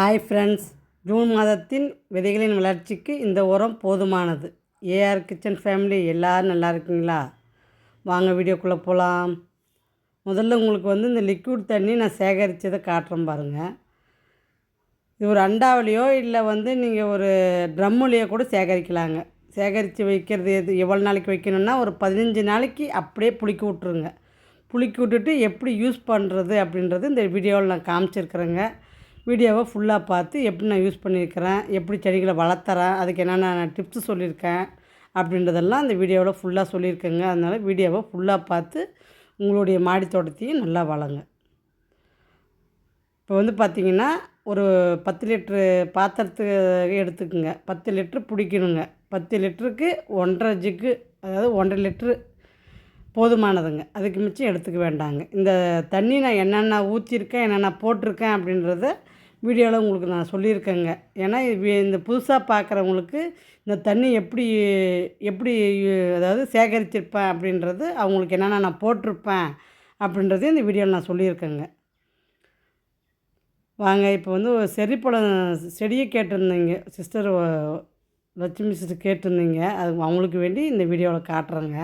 Hi friends June மாதத்தின் விதைகளின் வளர்ச்சிக்கு இந்த உரம் போதுமானது. ஏஆர் கிச்சன் ஃபேமிலி எல்லோரும் நல்லா இருக்கீங்களா? வாங்க வீடியோக்குள்ளே போகலாம் முதல்ல உங்களுக்கு வந்து இந்த லிக்விட் தண்ணி நான் சேகரித்ததை காட்டுறேன் பாருங்கள் இது ஒரு அண்டாவிலையோ இல்லை வந்து நீங்கள் ஒரு ட்ரம்முலையோ கூட சேகரிக்கலாங்க. சேகரித்து வைக்கிறது எது எவ்வளோ நாளைக்கு வைக்கணும்னா ஒரு பதினஞ்சு நாளைக்கு அப்படியே புளிக்க விட்ருங்க புளிக்க விட்டுட்டு எப்படி யூஸ் பண்ணுறது அப்படின்றது இந்த வீடியோவில் நான் காமிச்சிருக்கிறேங்க. வீடியோவை ஃபுல்லாக பார்த்து எப்படி நான் யூஸ் பண்ணியிருக்கிறேன் எப்படி செடிகளை வளர்த்துறேன் அதுக்கு என்னென்ன நான் டிப்ஸு சொல்லியிருக்கேன் அப்படின்றதெல்லாம் அந்த வீடியோவில் ஃபுல்லாக சொல்லியிருக்கேங்க. அதனால் வீடியோவை ஃபுல்லாக பார்த்து உங்களுடைய மாடி தோட்டத்தையும் நல்லா வளங்க இப்போ வந்து பார்த்திங்கன்னா ஒரு பத்து லிட்ரு பாத்திரத்துக்கு எடுத்துக்கோங்க. பத்து லிட்ரு பிடிக்கணுங்க. பத்து லிட்டருக்கு ஒன்றரை ஜிக்கு அதாவது ஒன்றரை லிட்ரு போதுமானதுங்க. அதுக்கு மிச்சம் எடுத்துக்க வேண்டாங்க. இந்த தண்ணி நான் என்னென்ன ஊற்றிருக்கேன் என்னென்ன போட்டிருக்கேன் அப்படின்றத வீடியோவில் உங்களுக்கு நான் சொல்லியிருக்கேங்க. ஏன்னா இந்த புதுசாக பார்க்குறவங்களுக்கு இந்த தண்ணி எப்படி எப்படி அதாவது சேகரிச்சிருப்பேன் அப்படின்றது அவங்களுக்கு என்னென்ன நான் போட்டிருப்பேன் அப்படின்றது இந்த வீடியோவில் நான் சொல்லியிருக்கேங்க. வாங்க இப்போ வந்து செரிப்பழம் செடியை கேட்டிருந்தீங்க. சிஸ்டர் லட்சுமி சிஸ்டர் கேட்டிருந்தீங்க. அது அவங்களுக்கு வேண்டி இந்த வீடியோவில் காட்டுறேங்க.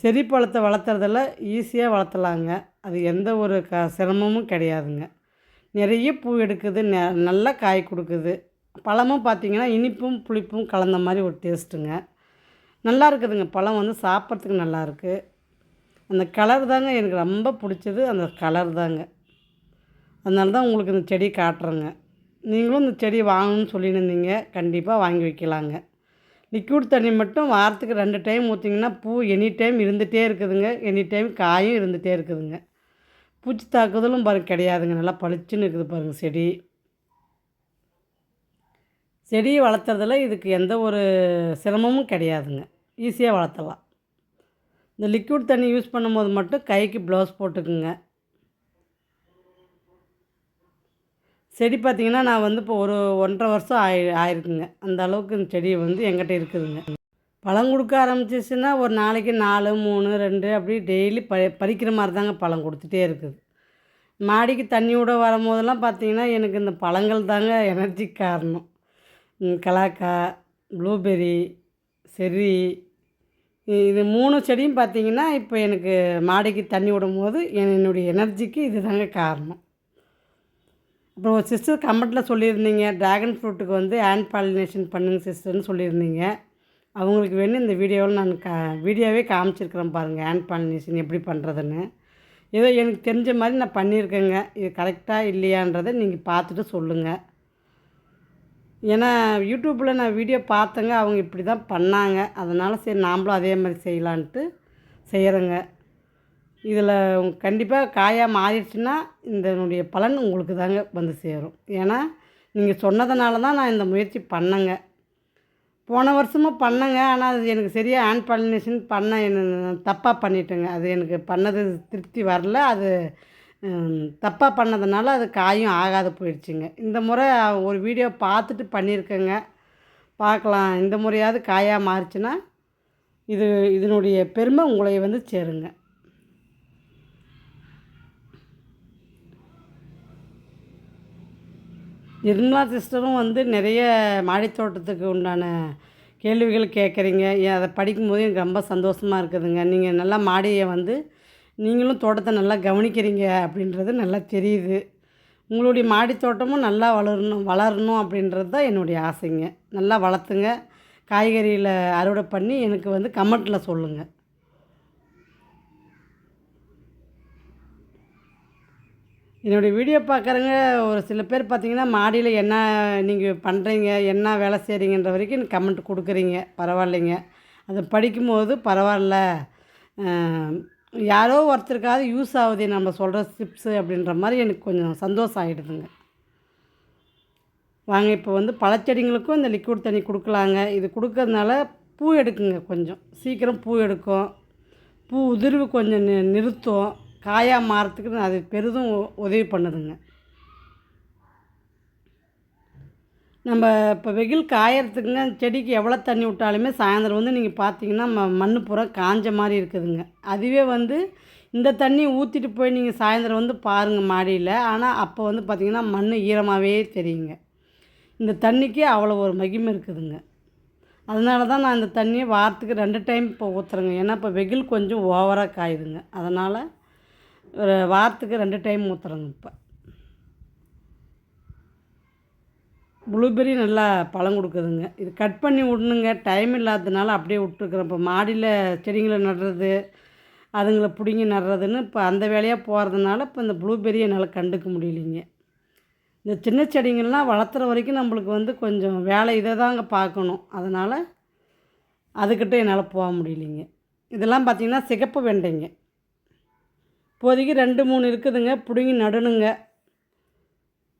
செரிப்பழத்தை வளர்த்துறதில் ஈஸியாக வளர்த்தலாங்க. அது எந்த ஒரு க சிரமமும் கிடையாதுங்க. நிறைய பூ எடுக்குது ந நல்லா காய் கொடுக்குது. பழமும் பார்த்திங்கன்னா இனிப்பும் புளிப்பும் கலந்த மாதிரி ஒரு டேஸ்ட்டுங்க நல்லா இருக்குதுங்க. பழம் வந்து சாப்பிட்றதுக்கு நல்லா இருக்குது அந்த கலர் தாங்க எனக்கு ரொம்ப பிடிச்சது. அந்த கலர் தாங்க. அதனால தான் உங்களுக்கு இந்த செடி காட்டுறேங்க. நீங்களும் இந்த செடி வாங்கணும்னு சொல்லியிருந்தீங்க. கண்டிப்பாக வாங்கி வைக்கலாங்க. லிக்விட் தண்ணி மட்டும் வாரத்துக்கு ரெண்டு டைம் ஊற்றிங்கன்னா பூ எனி டைம் இருந்துகிட்டே இருக்குதுங்க. எனி டைம் காயும் இருந்துகிட்டே இருக்குதுங்க. பூச்சி தாக்குதலும் பாருங்கள் கிடையாதுங்க. நல்லா பளிச்சுன்னு இருக்குது பாருங்கள் செடி. செடியை வளர்த்துறதுல இதுக்கு எந்த ஒரு சிரமமும் கிடையாதுங்க. ஈஸியாக வளர்த்தலாம். இந்த லிக்விட் தண்ணி யூஸ் பண்ணும்போது மட்டும் கைக்கு ப்ளவுஸ் போட்டுக்குங்க. செடி பார்த்திங்கன்னா நான் வந்து இப்போ ஒரு ஒன்றரை வருஷம் ஆயி ஆயிருக்குங்க. அந்த அளவுக்கு இந்த செடி வந்து எங்கிட்ட இருக்குதுங்க. பழம் கொடுக்க ஆரம்பிச்சிச்சுன்னா ஒரு நாளைக்கு நாலு மூணு ரெண்டு அப்படி டெய்லி ப பறிக்கிற மாதிரி தாங்க பழம் கொடுத்துட்டே இருக்குது. மாடிக்கு தண்ணி விட வரும்போதெல்லாம் பார்த்திங்கன்னா எனக்கு இந்த பழங்கள் தாங்க எனர்ஜி காரணம். கலாக்காய் ப்ளூபெர்ரி செர்ரி இது மூணு செடியும் பார்த்திங்கன்னா இப்போ எனக்கு மாடிக்கு தண்ணி விடும்போது என்னுடைய எனர்ஜிக்கு இது தாங்க காரணம். அப்புறம் ஒரு சிஸ்டர் கமெண்ட்டில் சொல்லியிருந்தீங்க ட்ராகன் ஃப்ரூட்டுக்கு வந்து ஹேண்ட் பாலினேஷன் பண்ணுங்க சிஸ்டர்னு சொல்லியிருந்தீங்க. அவங்களுக்கு வேணும் இந்த வீடியோவில் நான் கா வீடியோவே காமிச்சிருக்கிறேன் பாருங்கள் ஹேண்ட் பாலினேஷன் எப்படி பண்ணுறதுன்னு ஏதோ எனக்கு தெரிஞ்ச மாதிரி நான் பண்ணியிருக்கேங்க. இது கரெக்டாக இல்லையான்றதை நீங்கள் பார்த்துட்டு சொல்லுங்கள் ஏன்னா யூடியூப்பில் நான் வீடியோ பார்த்தேங்க அவங்க இப்படி தான் பண்ணாங்க. அதனால் சரி நாம்ளும் அதே மாதிரி செய்யலான்ட்டு செய்கிறேங்க இதில் கண்டிப்பாக காயாக மாறிடுச்சுன்னா இதனுடைய பலன் உங்களுக்கு தாங்க வந்து சேரும். ஏன்னா நீங்கள் சொன்னதுனால தான் நான் இந்த முயற்சி பண்ணேங்க. போன வருஷமும் பண்ணேங்க ஆனால் அது எனக்கு சரியாக ஹேண்ட் பாலினேஷன் பண்ண என்ன தப்பாக பண்ணிட்டேங்க. அது எனக்கு பண்ணது திருப்தி வரல. அது தப்பாக பண்ணதுனால அது காயும் ஆகாது போயிடுச்சுங்க. இந்த முறை ஒரு வீடியோ பார்த்துட்டு பண்ணியிருக்கேங்க. பார்க்கலாம். இந்த முறையாவது காயாக மாறிச்சுன்னா இது இதனுடைய பெருமை உங்களை வந்து சேருங்க. நிர்மலா சிஸ்டரும் வந்து நிறைய மாடித்தோட்டத்துக்கு உண்டான கேள்விகள் கேட்குறீங்க. அதை படிக்கும்போது எனக்கு ரொம்ப சந்தோஷமாக இருக்குதுங்க. நீங்கள் நல்லா மாடியை வந்து நீங்களும் தோட்டத்தை நல்லா கவனிக்கிறீங்க அப்படின்றது நல்லா தெரியுது. உங்களுடைய மாடி தோட்டமும் நல்லா வளரணும் வளரணும் அப்படின்றது தான் என்னுடைய ஆசைங்க. நல்லா வளர்த்துங்க. காய்கறியில் அறுவடை பண்ணி எனக்கு வந்து கமெண்ட்டில் சொல்லுங்கள் என்னுடைய வீடியோ பார்க்குறவங்க ஒரு சில பேர் பார்த்தீங்கன்னா மாடியில் என்ன நீங்கள் பண்ணுறீங்க என்ன வேலை செய்கிறீங்கன்ற வரைக்கும் எனக்கு கமெண்ட் கொடுக்குறீங்க. பரவாயில்லைங்க. அதை படிக்கும்போது பரவாயில்ல. யாரோ ஒருத்தருக்காவது யூஸ் ஆகுது நம்ம சொல்கிற டிப்ஸு அப்படின்ற மாதிரி எனக்கு கொஞ்சம் சந்தோஷம் ஆகிடுதுங்க வாங்க இப்போ வந்து பழச்செடிங்களுக்கும் இந்த லிக்விட் தண்ணி கொடுக்கலாங்க. இது கொடுக்கறதுனால பூ எடுக்குங்க கொஞ்சம். சீக்கிரம் பூ எடுக்கும். பூ உதிர்வு கொஞ்சம் நிறுத்தும். காயாக மாறத்துக்கு அது பெரிதும் உதவி பண்ணுதுங்க. நம்ம இப்போ வெயில் காயறதுக்குங்க செடிக்கு எவ்வளோ தண்ணி விட்டாலுமே சாயந்தரம் வந்து நீங்கள் பார்த்தீங்கன்னா ம மண் பூரா காஞ்ச மாதிரி இருக்குதுங்க. அதுவே வந்து இந்த தண்ணி ஊற்றிட்டு போய் நீங்கள் சாயந்தரம் வந்து பாருங்கள் மாடியில். ஆனால் அப்போ வந்து பார்த்திங்கன்னா மண் ஈரமாகவே தெரியுங்க. இந்த தண்ணிக்கு அவ்வளோ ஒரு மகிமை இருக்குதுங்க. அதனால தான் நான் இந்த தண்ணியை வாரத்துக்கு ரெண்டு டைம் இப்போ ஊற்றுறேங்க ஏன்னா இப்போ வெயில் கொஞ்சம் ஓவராக காயுதுங்க. அதனால் ஒரு வாரத்துக்கு ரெண்டு டைம் ஊற்றுறேங்க இப்போ. ப்ளூபெரி நல்லா பழம் கொடுக்குதுங்க. இது கட் பண்ணி விடணுங்க. டைம் இல்லாததுனால அப்படியே விட்டுருக்குறேன். இப்போ மாடியில் செடிங்களை நடுறது அதுங்களை பிடுங்கி நடுறதுன்னு இப்போ அந்த வேலையாக போகிறதுனால இப்போ இந்த ப்ளூபெரியை என்னால் கண்டுக்க முடியலைங்க. இந்த சின்ன செடிங்கள்லாம் வளர்த்துற வரைக்கும் நம்மளுக்கு வந்து கொஞ்சம் வேலை இதை தாங்க பார்க்கணும். அதனால் அதுக்கிட்ட என்னால் போக முடியலைங்க. இதெல்லாம் பார்த்திங்கன்னா சிகப்பு வெண்டைங்க. இப்போதைக்கு ரெண்டு மூணு இருக்குதுங்க. பிடுங்கி நடணுங்க.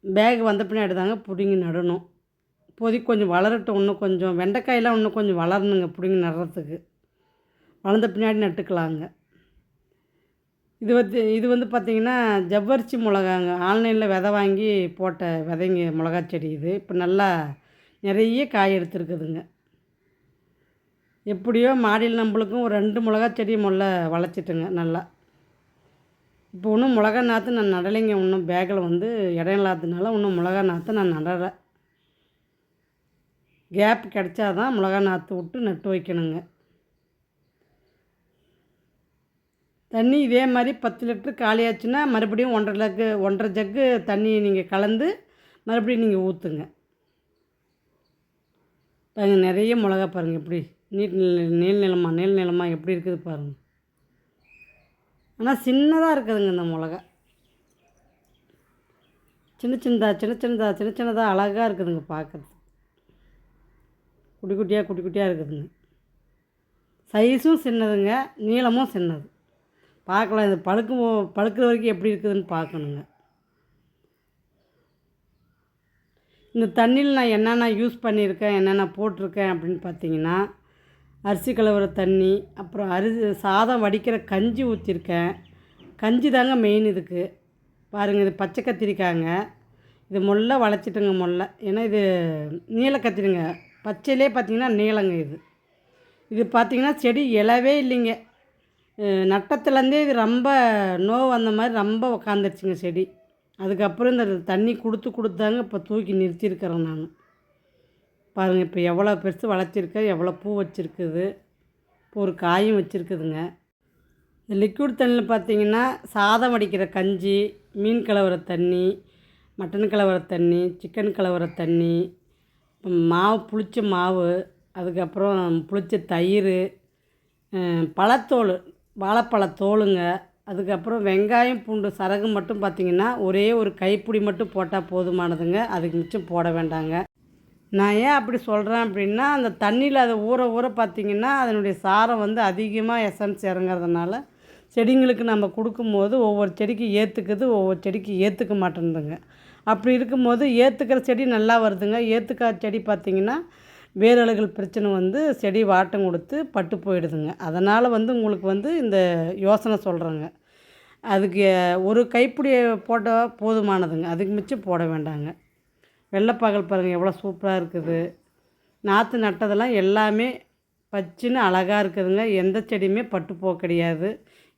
பேக் வந்த பின்னாடி தாங்க பிடுங்கி நடணும். இப்போதைக்கு கொஞ்சம் வளரட்டும். இன்னும் கொஞ்சம் வெண்டைக்காயெல்லாம் இன்னும் கொஞ்சம் வளரணுங்க. பிடுங்கி நடுறதுக்கு. வளர்ந்த பின்னாடி நட்டுக்கலாங்க. இது வந்து இது வந்து பார்த்திங்கன்னா ஜவ்வரிசி மிளகாங்க. ஆன்லைனில் விதை வாங்கி போட்ட விதைங்க மிளகா செடி இது. இப்போ நல்லா நிறைய காய் எடுத்துருக்குதுங்க. எப்படியோ மாடியில் நம்மளுக்கும் ஒரு ரெண்டு மிளகா செடி முல்ல வளைச்சிட்டுங்க நல்லா. இப்போ இன்னும் மிளகா நாற்று நான் நடலைங்க. இன்னும் பேக்கில் வந்து இடம் இல்லாததுனால இன்னும் மிளகா நாற்று நான் நடலை. கேப் கிடைச்சாதான் மிளகா நாற்று விட்டு நட்டு வைக்கணுங்க. தண்ணி இதே மாதிரி பத்து லிட்ரு காலியாச்சுன்னா மறுபடியும் ஒன்றரை லக்கு ஒன்றரை ஜக்கு தண்ணி நீங்கள் கலந்து மறுபடியும் நீங்கள் ஊற்றுங்க பாருங்கள் நிறைய மிளகா பாருங்கள் எப்படி நீட் நீள் நிலமா நீள் நிலமாக எப்படி இருக்குது பாருங்கள் ஆனால் சின்னதாக இருக்குதுங்க இந்த மிளகா. சின்ன சின்னதாக சின்ன சின்னதாக சின்ன சின்னதாக அழகாக இருக்குதுங்க பார்க்குறது குட்டி குட்டியாக குட்டி குட்டியாக இருக்குதுங்க. சைஸும் சின்னதுங்க நீளமும் சின்னது. பார்க்கலாம் இது பழுக்கும் பழுக்கிற வரைக்கும் எப்படி இருக்குதுன்னு பார்க்கணுங்க. இந்த தண்ணியில் நான் என்னென்ன யூஸ் பண்ணியிருக்கேன் என்னென்ன போட்டிருக்கேன் அப்படின்னு பார்த்தீங்கன்னா அரிசி கலவர தண்ணி அப்புறம் அரிசி சாதம் வடிக்கிற கஞ்சி ஊற்றிருக்கேன் கஞ்சி தாங்க மெயின் இதுக்கு. பாருங்கள் இது பச்சை கத்திரிக்காங்க. இது முல்லை வளைச்சிட்டுங்க முல்லை. ஏன்னா இது நீல கத்திரிங்க. பச்சையிலே பார்த்தீங்கன்னா நீளங்க இது. இது பார்த்திங்கன்னா செடி இலவே இல்லைங்க. நட்டத்துலேருந்தே இது ரொம்ப நோவு வந்த மாதிரி ரொம்ப உக்காந்துருச்சுங்க செடி. அதுக்கப்புறம் இந்த தண்ணி கொடுத்து கொடுத்தாங்க இப்போ தூக்கி நிறுத்தியிருக்கிறேன் நான். பாருங்கள் இப்போ எவ்வளோ பெருசு வளர்த்திருக்கேன் எவ்வளோ பூ வச்சுருக்குது. இப்போ ஒரு காயும் வச்சுருக்குதுங்க. லிக்விட் தண்ணியில் பார்த்தீங்கன்னா சாதம் வடிக்கிற கஞ்சி மீன் கலவர தண்ணி மட்டன் கலவர தண்ணி சிக்கன் கலவர தண்ணி மாவு புளிச்ச மாவு அதுக்கப்புறம் புளிச்ச தயிர் பழத்தோல் வாழைப்பழ தோலுங்க. அதுக்கப்புறம் வெங்காயம் பூண்டு சரகு மட்டும் பார்த்திங்கன்னா ஒரே ஒரு கைப்பிடி மட்டும் போட்டால் போதுமானதுங்க. அதுக்கு மிச்சம் போட வேண்டாங்க. நான் ஏன் அப்படி சொல்கிறேன் அப்படின்னா அந்த தண்ணியில் அதை ஊற ஊற பார்த்திங்கன்னா அதனுடைய சாரம் வந்து அதிகமாக எசன்ஸ் இறங்குறதுனால செடிங்களுக்கு நம்ம கொடுக்கும்போது ஒவ்வொரு செடிக்கு ஏற்றுக்குது ஒவ்வொரு செடிக்கு ஏற்றுக்க மாட்டேன்துங்க. அப்படி இருக்கும்போது ஏற்றுக்கிற செடி நல்லா வருதுங்க. ஏற்றுக்காத செடி பார்த்திங்கன்னா வேரழுகள் பிரச்சனை வந்து செடி வாட்டம் கொடுத்து பட்டு போயிடுதுங்க. அதனால் வந்து உங்களுக்கு வந்து இந்த யோசனை சொல்கிறேங்க அதுக்கு ஒரு கைப்பிடி போட்டால் போதுமானதுங்க. அதுக்கு மிச்சம் போட வேண்டாங்க. வெள்ளைப்பாகல் பாருங்கள் எவ்வளோ சூப்பராக இருக்குது. நாற்று நட்டதெல்லாம் எல்லாமே பச்சுன்னு அழகாக இருக்குதுங்க. எந்த செடியுமே பட்டு போக கிடையாது.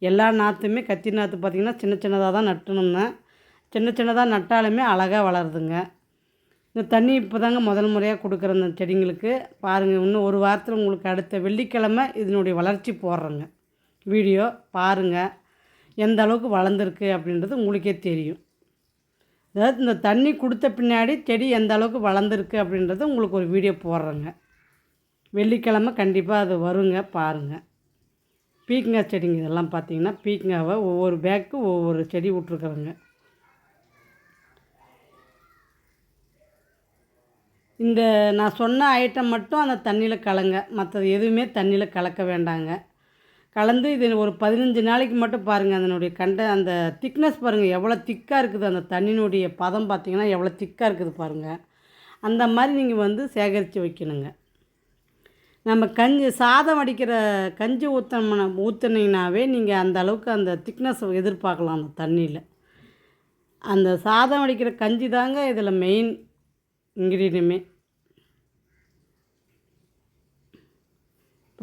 எல்லா நாற்றுமே கத்தி நாற்று பார்த்திங்கன்னா சின்ன சின்னதாக தான் நட்டணும்னா. சின்ன சின்னதாக நட்டாலுமே அழகாக வளருதுங்க. இந்த தண்ணி இப்போ தாங்க முதல் முறையாக கொடுக்குற அந்த செடிங்களுக்கு. பாருங்கள் இன்னும் ஒரு வாரத்தில் உங்களுக்கு அடுத்த வெள்ளிக்கிழமை இதனுடைய வளர்ச்சி போடுறேங்க. வீடியோ பாருங்கள் எந்த அளவுக்கு வளர்ந்துருக்கு அப்படின்றது உங்களுக்கே தெரியும். அதாவது இந்த தண்ணி கொடுத்த பின்னாடி செடி எந்த அளவுக்கு வளர்ந்துருக்கு அப்படின்றத உங்களுக்கு ஒரு வீடியோ போடுறேங்க. வெள்ளிக்கிழமை கண்டிப்பாக அது வருங்க பாருங்கள் பீக்கங்காய் செடிங்க இதெல்லாம் பார்த்தீங்கன்னா பீக்கங்காவை ஒவ்வொரு பேக்கு ஒவ்வொரு செடி விட்ருக்குறேங்க இந்த நான் சொன்ன ஐட்டம் மட்டும் அந்த தண்ணியில் கலங்க மற்றது எதுவுமே தண்ணியில் கலக்க வேண்டாங்க. கலந்து இது ஒரு பதினஞ்சு நாளைக்கு மட்டும் பாருங்கள் அதனுடைய கண்ட அந்த திக்னஸ் பாருங்கள் எவ்வளோ திக்காக இருக்குது. அந்த தண்ணினுடைய பதம் பார்த்திங்கன்னா எவ்வளோ திக்காக இருக்குது பாருங்கள் அந்த மாதிரி நீங்கள் வந்து சேகரித்து வைக்கணுங்க. நம்ம கஞ்சி சாதம் வடிக்கிற கஞ்சி ஊற்றின ஊற்றுனீங்கனாவே நீங்கள் அந்த அளவுக்கு அந்த திக்னஸ் எதிர்பார்க்கலாம் அந்த தண்ணியில். அந்த சாதம் வடிக்கிற கஞ்சி தாங்க இதில் மெயின் இன்க்ரீடியமே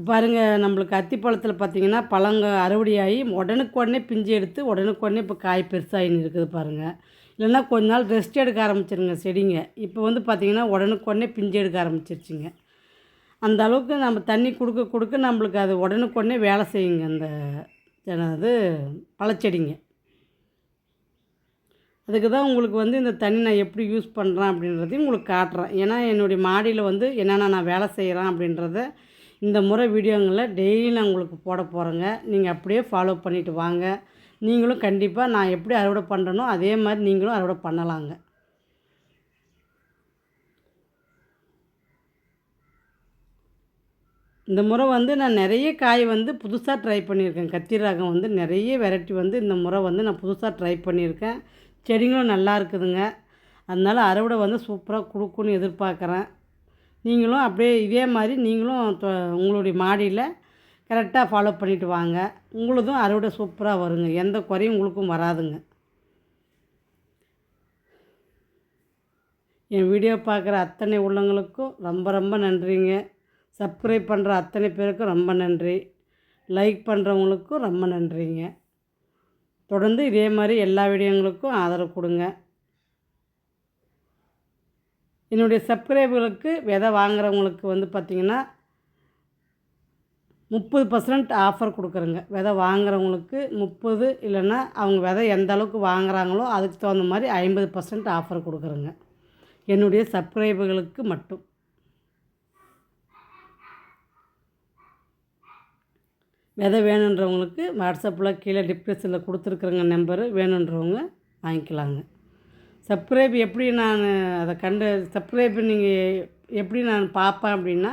பாருங்கள் நம்மளுக்கு அத்திப்பழத்தில் பார்த்திங்கன்னா பழங்க அறுவடையாகி உடனுக்குடனே பிஞ்சு எடுத்து உடனுக்குடனே இப்போ காய் பெருசாகின்னு இருக்குது பாருங்கள் இல்லைன்னா கொஞ்ச நாள் ரெஸ்ட் எடுக்க ஆரம்பிச்சிருங்க செடிங்க. இப்போ வந்து பார்த்திங்கன்னா உடனுக்கு உடனே பிஞ்சு எடுக்க ஆரம்பிச்சிருச்சுங்க. அந்த அளவுக்கு நம்ம தண்ணி கொடுக்க கொடுக்க நம்மளுக்கு அது உடனுக்கு உடனே வேலை செய்யுங்க அந்த இது பழச்செடிங்க. அதுக்கு தான் உங்களுக்கு வந்து இந்த தண்ணி நான் எப்படி யூஸ் பண்ணுறேன் அப்படின்றதையும் உங்களுக்கு காட்டுறேன். ஏன்னா என்னுடைய மாடியில் வந்து என்னென்ன நான் வேலை செய்கிறேன் அப்படின்றத இந்த முறை வீடியோங்களில் டெய்லி நான் உங்களுக்கு போட போகிறேங்க நீங்கள் அப்படியே ஃபாலோ பண்ணிவிட்டு வாங்க. நீங்களும் கண்டிப்பாக நான் எப்படி அறுவடை பண்ணுறனோ அதே மாதிரி நீங்களும் அறுவடை பண்ணலாங்க. இந்த முறை வந்து நான் நிறைய காய் வந்து புதுசாக ட்ரை பண்ணியிருக்கேன். கத்தி ரகம் வந்து நிறைய வெரைட்டி வந்து இந்த முறை வந்து நான் புதுசாக ட்ரை பண்ணியிருக்கேன். செடிங்களும் நல்லா இருக்குதுங்க. அதனால் அறுவடை வந்து சூப்பராக கொடுக்குன்னு எதிர்பார்க்குறேன். நீங்களும் அப்படியே இதே மாதிரி நீங்களும் உங்களுடைய மாடியில் கரெக்டாக ஃபாலோ பண்ணிவிட்டு வாங்க. உங்களுதும் அறுவடை சூப்பராக வருங்க. எந்த குறையும் உங்களுக்கும் வராதுங்க. என் வீடியோ பார்க்குற அத்தனை உள்ளவங்களுக்கும் ரொம்ப ரொம்ப நன்றிங்க. சப்ஸ்கிரைப் பண்ணுற அத்தனை பேருக்கும் ரொம்ப நன்றி. லைக் பண்ணுறவங்களுக்கும் ரொம்ப நன்றிங்க. தொடர்ந்து இதே மாதிரி எல்லா வீடியோங்களுக்கும் ஆதரவு கொடுங்க. என்னுடைய சப்ஸ்கிரைபர்களுக்கு விதை வாங்குறவங்களுக்கு வந்து பார்த்திங்கன்னா முப்பது பர்சன்ட் ஆஃபர் கொடுக்குறேங்க. விதை வாங்குறவங்களுக்கு முப்பது இல்லைன்னா அவங்க விதை எந்த அளவுக்கு வாங்குறாங்களோ அதுக்கு தகுந்த மாதிரி ஐம்பது பர்சன்ட் ஆஃபர் கொடுக்குறேங்க. என்னுடைய சப்ஸ்கிரைபர்களுக்கு மட்டும். விதை வேணுன்றவங்களுக்கு வாட்ஸ்அப்பில் கீழே டிஸ்கிரிப்ஷனில் கொடுத்துருக்குறேங்க நம்பரு வேணுன்றவங்க வாங்கிக்கலாங்க. சப்ஸ்கிரைப் எப்படி நான் அதை கண்டு சப்ஸ்கிரைப் நீங்கள் எப்படி நான் பார்ப்பேன் அப்படின்னா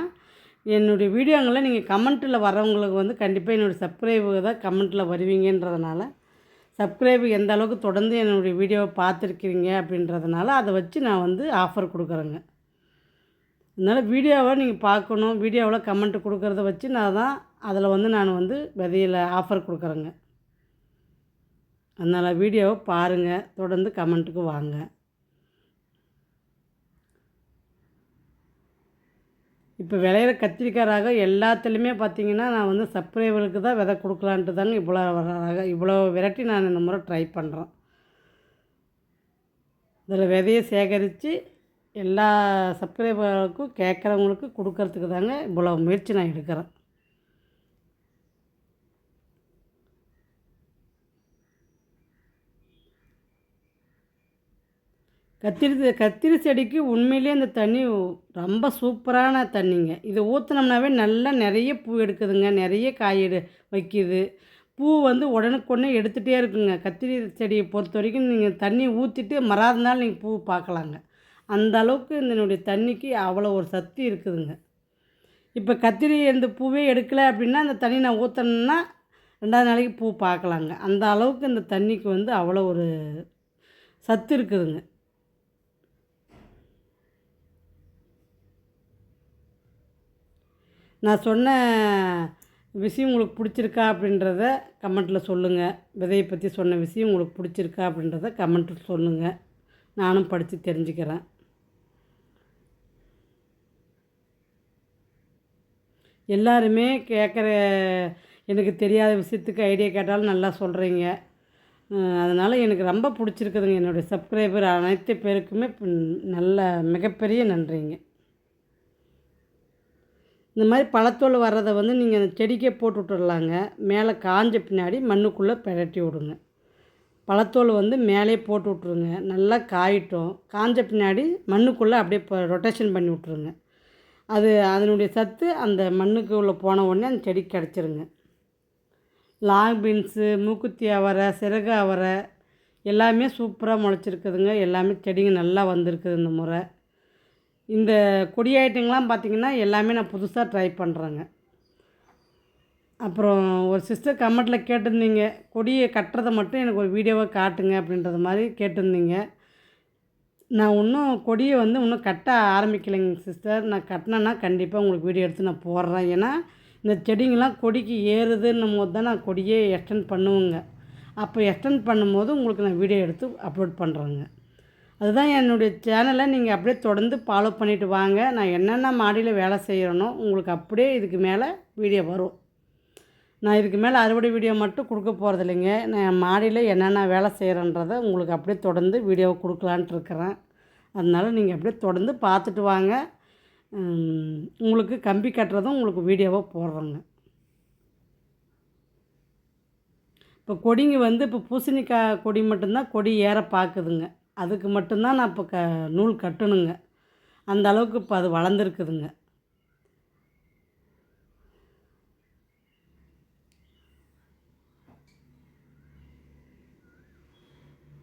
என்னுடைய வீடியோங்களை நீங்கள் கமெண்ட்டில் வரவங்களுக்கு வந்து கண்டிப்பாக என்னுடைய சப்ஸ்கிரைபு தான் கமெண்ட்டில் வருவீங்கன்றதுனால சப்ஸ்கிரைபு எந்த அளவுக்கு தொடர்ந்து என்னுடைய வீடியோவை பார்த்துருக்கிறீங்க அப்படின்றதுனால அதை வச்சு நான் வந்து ஆஃபர் கொடுக்குறேங்க. அதனால் வீடியோவை நீங்கள் பார்க்கணும் வீடியோவில் கமெண்ட் கொடுக்குறத வச்சு நான் தான் அதில் வந்து நான் வந்து விதையில் ஆஃபர் கொடுக்குறேங்க. அதனால் வீடியோவை பாருங்கள் தொடர்ந்து கமெண்ட்டுக்கு வாங்க. இப்போ விளையிற கத்திரிக்காய் ரகம் எல்லாத்துலேயுமே பார்த்தீங்கன்னா நான் வந்து சப்ஸ்கிரைபருக்கு தான் விதை கொடுக்கலான்ட்டு தாங்க இவ்வளோ ரகம் இவ்வளோ வெரைட்டி நான் இந்த முறை ட்ரை பண்ணுறேன் இதில் விதையை சேகரித்து எல்லா சப்ஸ்கிரைபருக்கும் கேட்குறவங்களுக்கு கொடுக்கறதுக்கு தாங்க இவ்வளோ முயற்சி நான் எடுக்கிறேன். கத்திரி கத்திரி செடிக்கு உண்மையிலே இந்த தண்ணி ரொம்ப சூப்பரான தண்ணிங்க. இதை ஊற்றினோம்னாவே நல்லா நிறைய பூ எடுக்குதுங்க. நிறைய காய் எடு வைக்கிது. பூ வந்து உடனுக்குடனே எடுத்துகிட்டே இருக்குங்க. கத்திரி செடியை பொறுத்த வரைக்கும் நீங்கள் தண்ணி ஊற்றிட்டு மறாத நாள் நீங்கள் பூ பார்க்கலாங்க. அந்த அளவுக்கு இதனுடைய தண்ணிக்கு அவ்வளோ ஒரு சக்தி இருக்குதுங்க. இப்போ கத்திரி இந்த பூவே எடுக்கலை அப்படின்னா அந்த தண்ணி நான் ஊற்றணுன்னா ரெண்டாவது நாளைக்கு பூ பார்க்கலாங்க. அந்த அளவுக்கு இந்த தண்ணிக்கு வந்து அவ்வளோ ஒரு சத்து இருக்குதுங்க. நான் சொன்ன விஷயம் உங்களுக்கு பிடிச்சிருக்கா அப்படின்றத கமெண்ட்டில் சொல்லுங்கள் விதையை பற்றி சொன்ன விஷயம் உங்களுக்கு பிடிச்சிருக்கா அப்படின்றத கமெண்ட்டில் சொல்லுங்கள் நானும் படித்து தெரிஞ்சுக்கிறேன். எல்லாருமே கேட்குற எனக்கு தெரியாத விஷயத்துக்கு ஐடியா கேட்டாலும் நல்லா சொல்கிறீங்க அதனால் எனக்கு ரொம்ப பிடிச்சிருக்குதுங்க. என்னுடைய சப்ஸ்கிரைபர் அனைத்து பேருக்குமே நல்ல மிகப்பெரிய நன்றிங்க. இந்த மாதிரி பழத்தோல் வர்றதை வந்து நீங்கள் அந்த செடிக்கே போட்டு விட்டுடலாங்க மேலே காஞ்ச பின்னாடி மண்ணுக்குள்ளே பிரட்டி விடுங்க. பழத்தோல் வந்து மேலே போட்டு விட்ருங்க நல்லா காயிட்டும். காஞ்ச பின்னாடி மண்ணுக்குள்ளே அப்படியே இப்போ ரொட்டேஷன் பண்ணி விட்ருங்க அது அதனுடைய சத்து அந்த மண்ணுக்கு உள்ளே போன உடனே அந்த செடிக்கு கிடச்சிருங்க. லாங் பீன்ஸு மூக்குத்தி அவரை சிறகு அவரை எல்லாமே சூப்பராக முளைச்சிருக்குதுங்க. எல்லாமே செடிங்க நல்லா வந்திருக்குது இந்த முறை. இந்த கொடி ஐட்டங்கள்லாம் பார்த்திங்கன்னா எல்லாமே நான் புதுசாக ட்ரை பண்ணுறேங்க அப்புறம் ஒரு சிஸ்டர் கமெண்ட்டில் கேட்டிருந்தீங்க கொடியை கட்டுறதை மட்டும் எனக்கு ஒரு வீடியோவை காட்டுங்க அப்படின்றது மாதிரி கேட்டிருந்தீங்க. நான் இன்னும் கொடியை வந்து இன்னும் கட்ட ஆரம்பிக்கலைங்க சிஸ்டர் நான் கட்டினேன்னா கண்டிப்பாக உங்களுக்கு வீடியோ எடுத்து நான் போடுறேன். ஏன்னா இந்த செடிங்கெலாம் கொடிக்கு ஏறுதுன்னும் போது தான் நான் கொடியே எக்ஸ்டெண்ட் பண்ணுவேங்க. அப்போ எக்ஸ்டெண்ட் பண்ணும்போது உங்களுக்கு நான் வீடியோ எடுத்து அப்லோட் பண்ணுறேங்க அதுதான் என்னுடைய சேனலை நீங்கள் அப்படியே தொடர்ந்து ஃபாலோ பண்ணிவிட்டு வாங்க. நான் என்னென்ன மாடியில் வேலை செய்கிறேனோ உங்களுக்கு அப்படியே இதுக்கு மேலே வீடியோ வரும். நான் இதுக்கு மேலே அறுவடை வீடியோ மட்டும் கொடுக்க போகிறது இல்லைங்க. நான் மாடியில் என்னென்ன வேலை செய்கிறேன்றதை உங்களுக்கு அப்படியே தொடர்ந்து வீடியோவை கொடுக்கலான்ட்டு இருக்கிறேன். அதனால் நீங்கள் அப்படியே தொடர்ந்து பார்த்துட்டு வாங்க. உங்களுக்கு கம்பி கட்டுறதும் உங்களுக்கு வீடியோவாக போடுறோங்க. இப்போ கொடிங்க வந்து இப்போ பூசணிக்காய் கொடி மட்டும்தான் கொடி ஏற பார்க்குதுங்க. அதுக்கு மட்டும்தான் நான் இப்போ க நூல் கட்டணுங்க. அந்த அளவுக்கு இப்போ அது வளர்ந்துருக்குதுங்க.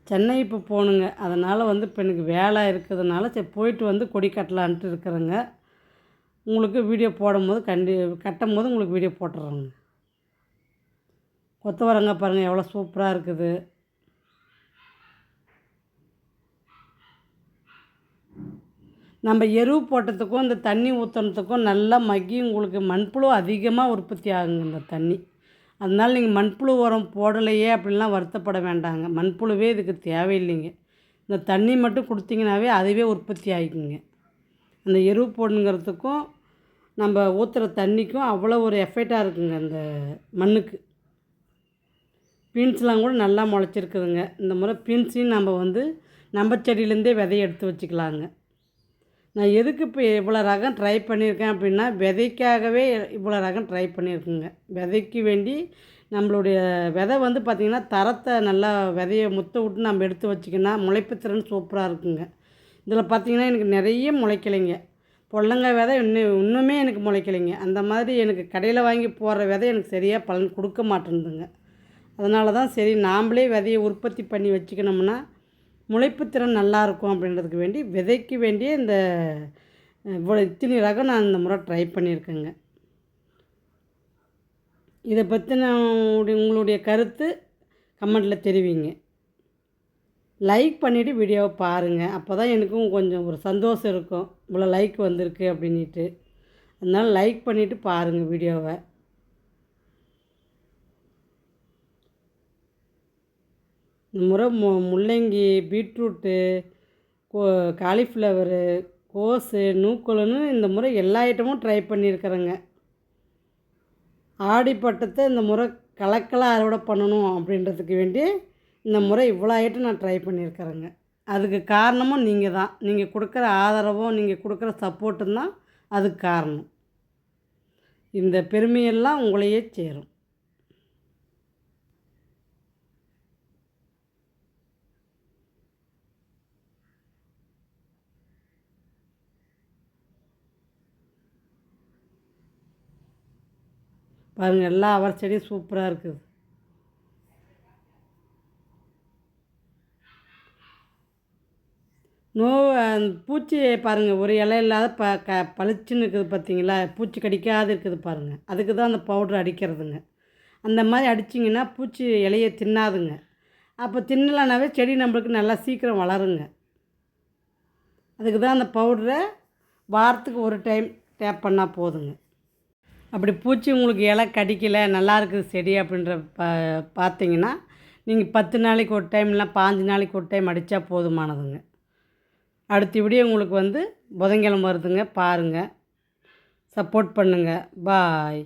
சென்னை இப்போ போகணுங்க. அதனால் வந்து இப்போ எனக்கு வேலை இருக்கிறதுனால சரி போயிட்டு வந்து கொடி கட்டலான்ட்டு இருக்கிறேங்க. உங்களுக்கு வீடியோ போடும் போது கண்டி கட்டும் போது உங்களுக்கு வீடியோ போட்டுறேங்க. கொத்தவரங்க பாருங்கள் எவ்வளோ சூப்பராக இருக்குது. நம்ம எருவு போட்டதுக்கும் இந்த தண்ணி ஊற்றுனத்துக்கும் நல்லா மக்கி உங்களுக்கு மண்புழு அதிகமாக உற்பத்தி ஆகுங்க இந்த தண்ணி. அதனால் நீங்கள் மண்புழு உரம் போடலையே அப்படின்லாம் வருத்தப்பட வேண்டாங்க. மண்புழுவே இதுக்கு தேவையில்லைங்க. இந்த தண்ணி மட்டும் கொடுத்தீங்கனாவே அதுவே உற்பத்தி ஆகிக்குங்க அந்த எருவு போடுங்கிறதுக்கும் நம்ம ஊற்றுற தண்ணிக்கும் அவ்வளோ ஒரு எஃபெக்டாக இருக்குங்க அந்த மண்ணுக்கு. பீன்ஸ்லாம் கூட நல்லா முளைச்சிருக்குதுங்க. இந்த முறை பீன்ஸையும் நம்ம வந்து நம்ம செடியிலேருந்தே விதைய எடுத்து வச்சுக்கலாங்க. நான் எதுக்கு இப்போ இவ்வளோ ரகம் ட்ரை பண்ணியிருக்கேன் அப்படின்னா விதைக்காகவே இவ்வளோ ரகம் ட்ரை பண்ணியிருக்குங்க. விதைக்கு வேண்டி நம்மளுடைய விதை வந்து பார்த்திங்கன்னா தரத்தை நல்லா விதைய முத்த விட்டு நம்ம எடுத்து வச்சிக்கினா முளைப்பு திறன் சூப்பராக இருக்குங்க. இதில் பார்த்திங்கன்னா எனக்கு நிறைய முளைக்கலைங்க. பொள்ளங்காய் விதை இன்னும் இன்னுமே எனக்கு முளைக்கலைங்க. அந்த மாதிரி எனக்கு கடையில் வாங்கி போடுற விதை எனக்கு சரியாக பலன் கொடுக்க மாட்டேங்குதுங்க அதனால தான் சரி நாம்ளே விதையை உற்பத்தி பண்ணி வச்சுக்கணும்னா முளைப்புத்திறன் நல்லாயிருக்கும் அப்படின்றதுக்கு வேண்டி விதைக்கு வேண்டிய இந்த இவ்வளோ இத்தனை ரகம் நான் இந்த முறை ட்ரை பண்ணியிருக்கேங்க. இதை பற்றின உங்களுடைய கருத்து கமெண்டில் தெரிவிங்க. லைக் பண்ணிவிட்டு வீடியோவை பாருங்கள் அப்போ தான் எனக்கும் கொஞ்சம் ஒரு சந்தோஷம் இருக்கும். இவ்வளோ லைக் வந்திருக்கு அப்படின்ட்டு அதனால் லைக் பண்ணிவிட்டு பாருங்கள் வீடியோவை இந்த முறை மு முள்ளங்கி பீட்ரூட்டு கோ காலிஃப்ளவரு கோஸு நூக்கோலுன்னு இந்த முறை எல்லா ஐட்டமும் ட்ரை பண்ணியிருக்கிறேங்க. ஆடி பட்டத்தை இந்த முறை கலக்கலாக அறுவடை பண்ணணும் அப்படின்றதுக்கு வேண்டி இந்த முறை இவ்வளோ ஐட்டம் நான் ட்ரை பண்ணியிருக்கிறேங்க. அதுக்கு காரணமும் நீங்கள் தான். நீங்கள் கொடுக்குற ஆதரவும் நீங்கள் கொடுக்குற சப்போர்ட்டும் தான் அதுக்கு காரணம். இந்த பெருமையெல்லாம் உங்களையே சேரும். பாருங்கள் எல்லா அவர் செடியும் சூப்பராக இருக்குது. நோ பூச்சி பாருங்கள் ஒரு இலை இல்லாத ப க பளிச்சுன்னு இருக்குது பார்த்தீங்களா? பூச்சி கடிக்காது இருக்குது பாருங்கள் அதுக்கு தான் அந்த பவுட்ரு அடிக்கிறதுங்க. அந்த மாதிரி அடிச்சிங்கன்னா பூச்சி இலையை தின்னாதுங்க. அப்போ தின்னலனாவே செடி நம்மளுக்கு நல்லா சீக்கிரம் வளருங்க. அதுக்கு தான் அந்த பவுடரை வாரத்துக்கு ஒரு டைம் டேப் பண்ணால் போதுங்க. அப்படி பூச்சி உங்களுக்கு இலை கடிக்கலை நல்லா இருக்குது செடி அப்படின்ற பா பார்த்தீங்கன்னா நீங்கள் பத்து நாளைக்கு ஒரு டைம் இல்லை பாஞ்சு நாளைக்கு ஒரு டைம் அடித்தா போதுமானதுங்க. அடுத்த வீடியோ உங்களுக்கு வந்து புதன்கிழமை வருதுங்க. பாருங்கள் சப்போர்ட் பண்ணுங்கள் பாய்